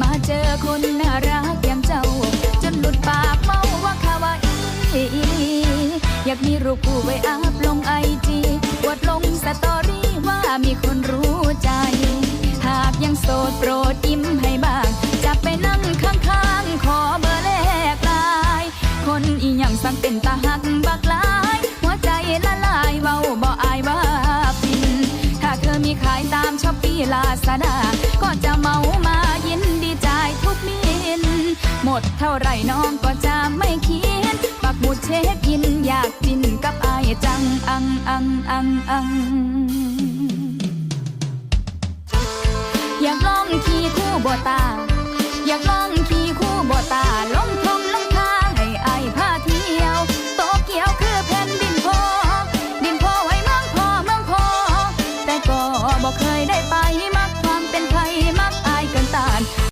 มาเจอคนน่ารักอย่างเจ้า จนหลุดปากเมาว่าคาวาอีอยากมีรูปคู่ไว้อัพลงไอจีวดลงสตอรี่ว่ามีคนรู้ใจ หากยังโสดโปรดยิ้มให้บ้าง จะไปนั่งข้างๆ ขอเบอร์แลกไลาย คนอีหยังสั่งเป็นตาหักบักลาย หัวใจละลายเว้าบ่อายว่าฟิน ถ้าเธอมีขายตามช้อปปี้ลาซาดา ดเท่าไรน้องก็จะไม่เขียน ปักหมุดเชฟคอินอยากกินกับอายจังอังอังอังอังอยากลองขี่คู่บตา อยากลองขี่คู่บตาลงทงลงทาให้อายพาเที่ยว โตเกียวคือแผ่นดินพอ ดินพอไว้เมืองพอเมืองพอ แต่ก็บอกเคยได้ไป